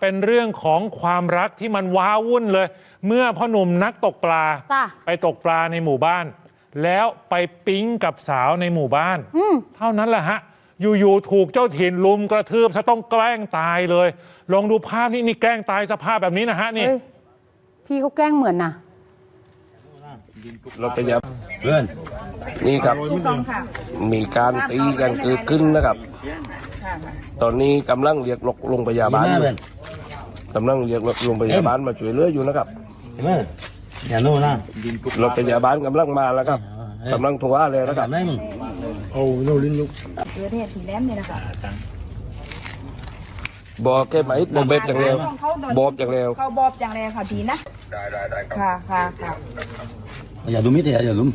เป็นเรื่องของความรักที่มันว้าวุ่นเลย เมื่อพ่อหนุ่มนักตกปลา จ้ะ ไปตกปลาในหมู่บ้าน แล้วไปปิ๊งกับสาวในหมู่บ้าน อืม เท่านั้นแหละฮะ อยู่ๆ ถูกเจ้าถิ่นลุมกระทืบซะต้องแกล้งตายเลย ลองดูภาพนี้นี่แกล้งตายสภาพแบบนี้นะฮะนี่ เอ้ยพี่เขาแกล้งเหมือนนะ เราไปยับเพื่อน นี่ครับถูกต้องค่ะมีการตีกันเกิดขึ้นนะครับ ค่ะตอนนี้กำลังเรียกโรงพยาดีบาลมากเพื่อนกำลังเรียกโรงพยาบาลมาช่วยเหลืออยู่นะครับเห็นไหมอย่าโน่นนะโรงพยาบาลกำลังมาแล้วครับกำลังโทรหาเลยนะคกลัรับบได้มึงเอาโน่นลิ้นลุกเกิดเหตุที่แหลมเนี่ยนะคะบอกแค่ไหมบอกเบ็ดอย่างเร็วบอกอย่างเร็วเขาบอบอย่างแรงค่ะดีนะ ได้ได้ได้ค่ะค่ะค่ะอย่าดูมิดอย่าลุ้ม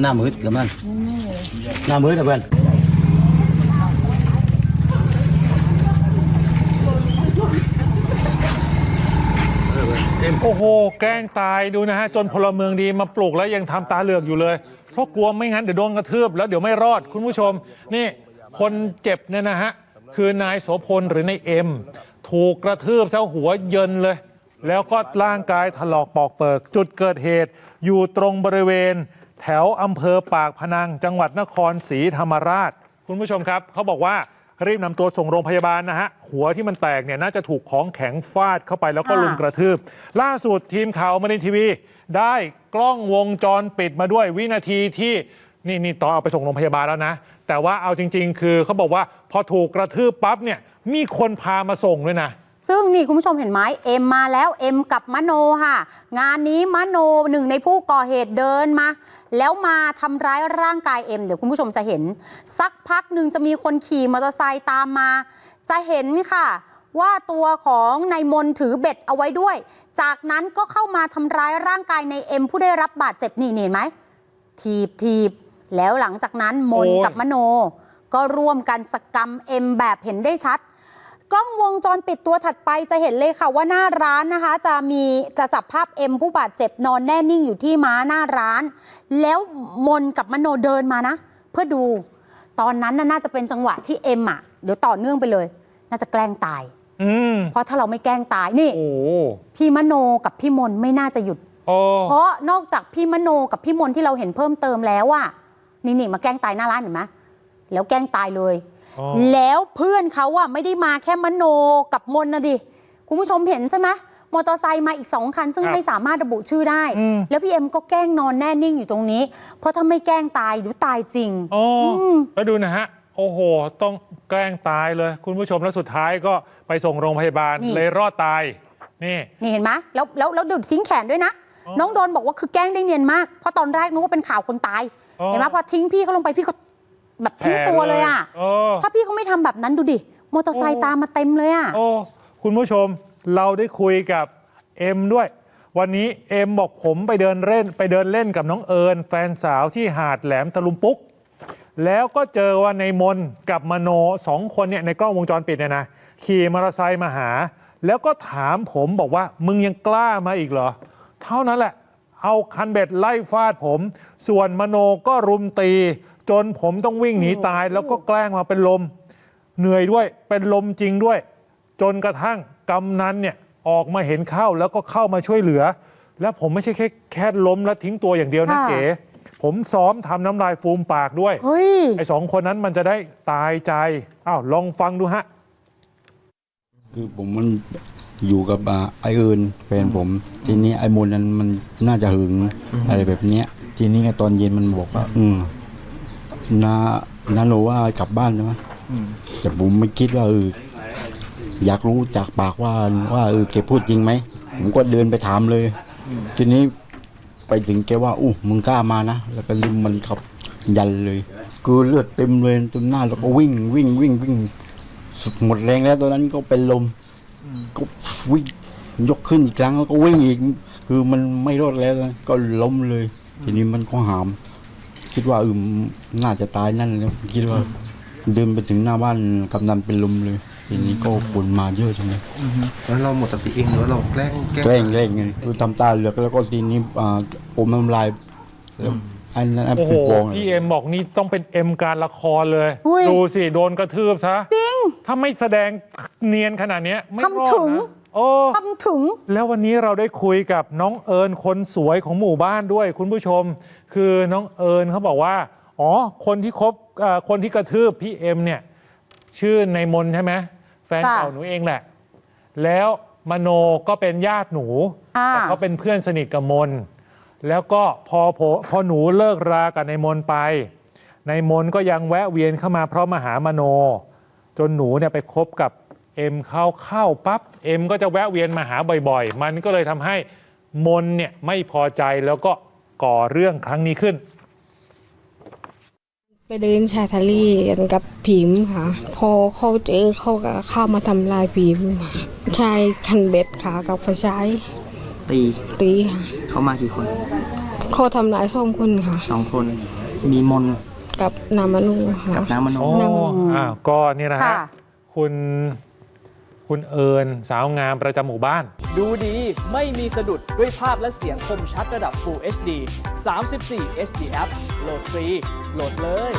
หน้ามืดกับมันอืมหน้ามืดนะเพื่อนโอ้โห แกล้งตายดูนะฮะ จนพลเมืองดีมาปลุกแล้วยังทำตาเหลือกอยู่เลย เพราะกลัวไม่งั้นเดี๋ยวโดนกระทืบแล้วเดี๋ยวไม่รอดคุณผู้ชม นี่คนเจ็บเนี่ยนะฮะ คือนายโสพลหรือนายเอ็ม ถูกกระทืบซะหัวเยินเลย แล้วก็ร่างกายถลอกปอกเปิก จุดเกิดเหตุอยู่ตรงบริเวณ แถวอำเภอปากพนัง จังหวัดนครศรีธรรมราช คุณผู้ชมครับเขาบอกว่ารีบนำตัวส่งโรงพยาบาลนะฮะ หัวที่มันแตกเนี่ยน่าจะถูกของแข็งฟาดเข้าไปแล้วก็ค่ะลุมกระทืบ ล่าสุดทีมข่าวมาในทีวี ได้กล้องวงจรปิดมาด้วยวินาทีที่นี่นี่ต่อนเอาไปส่งโรงพยาบาลแล้วนะ แต่ว่าเอาจริง ๆ คือเขาบอกว่าพอถูกกระทืบปั๊บเนี่ยมีคนพามาส่งด้วยนะ ซึ่งนี่คุณผู้ชมเห็นไหมเอ็มมาแล้วเอ็มกับมโนค่ะ งานนี้มโนหนึ่งในผู้ก่อเหตุเดินมา แล้วมาทำร้ายร่างกายเอ็มเดี๋ยวคุณผู้ชมจะเห็น สักพักหนึ่งจะมีคนขี่มอเตอร์ไซค์ตามมา จะเห็นค่ะว่าตัวของนายมนถือเบ็ดเอาไว้ด้วย จากนั้นก็เข้ามาทำร้ายร่างกายในเอ็มผู้ได้รับบาดเจ็บนี่นี่เห็นไหมทีบทีบแล้วหลังจากนั้นมนกับมโน ก็ร่วมกันสกรรมเอ็มแบบเห็นได้ชัด กล้องวงจรปิดตัวถัดไปจะเห็นเลยค่ะว่าหน้าร้านนะคะ จะมีจะจับภาพเอ็มผู้บาดเจ็บนอนแน่นิ่งอยู่ที่ม้าหน้าร้าน แล้วมนกับมโนเดินมานะ เพื่อดูตอนนั้นน่ะน่าจะเป็นจังหวะที่เอ็มอะเดี๋ยวต่อเนื่องไปเลย น่าจะแกล้งตายอืมเพราะถ้าเราไม่แกล้งตายนี่โอ้พี่มโนกับพี่มนไม่น่าจะหยุดโอ้เพราะนอกจากพี่มโนกับพี่มนที่เราเห็นเพิ่มเติมแล้วอะนี่นี่มาแกล้งตายหน้าร้านเห็นไหมแล้วแกล้งตายเลยอ๋อ แล้วเพื่อนเขาอะไม่ได้มาแค่มโนกับมนนะดิ คุณผู้ชมเห็นใช่ไหมมอเตอร์ไซค์มาอีกสองคัน ซึ่งครับไม่สามารถระบุชื่อได้อืมแล้วพี่เอ็มก็แกล้งนอนแน่นิ่งอยู่ตรงนี้ เพราะถ้าไม่แกล้งตายเดี๋ยวตายจริงโอ้มแล้วดูนะฮะ โอ้โห ต้องแกล้งตายเลย คุณผู้ชมแล้วสุดท้ายก็ไปส่งโรงพยาบาลนี่เลยรอดตาย นี่ นี่เห็นไหมแล้วแล้วแล้วเดี๋ยวทิ้งแขนด้วยนะอ๋อน้องโดนบอกว่าคือแกล้งได้เนียนมาก เพราะตอนแรกนึกว่าเป็นข่าวคนตายอ๋อเห็นไหมพอทิ้งพี่เขาลงไปพี่ก็ แบบทิ้งตัวเลยอะเออถ้าพี่เขาไม่ทำแบบนั้นดูดิมอเตอร์ไซค์โอ้ตามมาเต็มเลยอะ โอ้คุณผู้ชมเราได้คุยกับเอ็มด้วย วันนี้เอ็มบอกผมไปเดินเล่น ไปเดินเล่นกับน้องเอิญแฟนสาวที่หาดแหลมตะลุมปุ๊กแล้วก็เจอว่าในมนกับมโนสองคนเนี่ยในกล้องวงจรปิดเนี่ยนะขี่มอเตอร์ไซค์มาหา แล้วก็ถามผมบอกว่ามึงยังกล้ามาอีกเหรอ เท่านั้นแหละ เอาคันเบ็ดไล่ฟาดผม ส่วนมโนก็รุมตี จนผมต้องวิ่งหนีตาย แล้วก็แกล้งมาเป็นลม เหนื่อยด้วยเป็นลมจริงด้วย จนกระทั่งกำนันเนี่ยออกมาเห็นเข้าแล้วก็เข้ามาช่วยเหลือ แล้วผมไม่ใช่แค่แค่ล้มแล้วทิ้งตัวอย่างเดียวนะค่ะ เก๋ผมซ้อมทำน้ำลายฟูมปากด้วย เฮ้ย ไอ้สองคนนั้นมันจะได้ตายใจอ้าวลองฟังดูฮะ คือผมมัน อยู่กับอ่าไอเอิญแฟนผม ทีนี้ไอมนนั้นมันน่าจะหึงอะไรแบบเนี้ย ทีนี้ตอนเย็นมันบอกว่า อืมนานาโนว่ากลับบ้านใช่ไหมแต่ผมไม่คิดว่าเอออยากรู้จากปากว่าว่าเออแกพูดจริงไหมผมก็เดินไปถามเลย ทีนี้ไปถึงแกว่าอู้มึงกล้ามานะแล้วก็ลืมมันขับยันเลยคือเลือดเต็มเลยเต็มหน้าแล้วก็วิ่งวิ่งวิ่งวิ่งสุดหมดแรงแล้วตอนนั้นก็เป็นลม ก็ วิ่งยกขึ้นอีกครั้งแล้วก็วิ่งอีก คือมันไม่รอดแล้วนะก็ล้มเลย ทีนี้มันก็หาม คิดว่าเออน่าจะตายนั่นแล้วคิดว่าเดินไปถึงหน้าบ้านกำนันเป็นลมเลย ทีนี้ก็คนมาเยอะจังเลย แล้วเราหมดสติเองหรือว่าเราแกล้งแกล้งแกล้งไงคือทำตาเหลือกแล้วก็ทีนี้อ่าอมน้ำลายแล้วอันนั้นอันโอ้โห เป็นฟองพี่เอ็มบอกนี่ต้องเป็นเอ็มการละครเลย อุ้ย ดูสิ โดนกระทืบซะ จริง ถ้าไม่แสดงเนียนขนาดเนี้ยไม่รอดทำถึง นะ โอ้ทำถึง แล้ววันนี้เราได้คุยกับน้องเอิญคนสวยของหมู่บ้านด้วยคุณผู้ชม คือน้องเอิญเขาบอกว่า อ๋อ คนที่คบเอ่อคนที่กระทืบพี่เอ็มเนี่ย ชื่อในมนใช่ไหมแฟนค่ะเก่าหนูเองแหละ แล้วมโนก็เป็นญาติหนู อ่า แต่เขาเป็นเพื่อนสนิทกับมน แล้วก็พอพอพอหนูเลิกรากับในมนไปในมนก็ยังแวะเวียนเข้ามาเพราะมาหามโน จนหนูเนี่ยไปคบกับ เอ็มเข้าเข้าปั๊บเอ็มก็จะแวะเวียนมาหาบ่อยๆ มันก็เลยทำให้มนเนี่ยไม่พอใจแล้วก็ก่อเรื่องครั้งนี้ขึ้น ไปเดินชายทะเลกันกับผีมค่ะ พอเขาเจอเขาก็เข้ามาทำลายผีมค่ะชายคันเบ็ดค่ะกับไฟฉายตีตีค่ะเขามากี่คนเขาทำลายสองคนค่ะ สองคน มีมนกับนามานูค่ะ กับน้ำมันโนโอ้นำอ่าก็เนี่ยนะฮะ ค่ะ คุณ คุณเอิญสาวงามประจำหมู่บ้าน ดูดีไม่มีสะดุดด้วยภาพและเสียงคมชัดระดับ Full HD 34 HD App โหลดฟรี โหลดเลย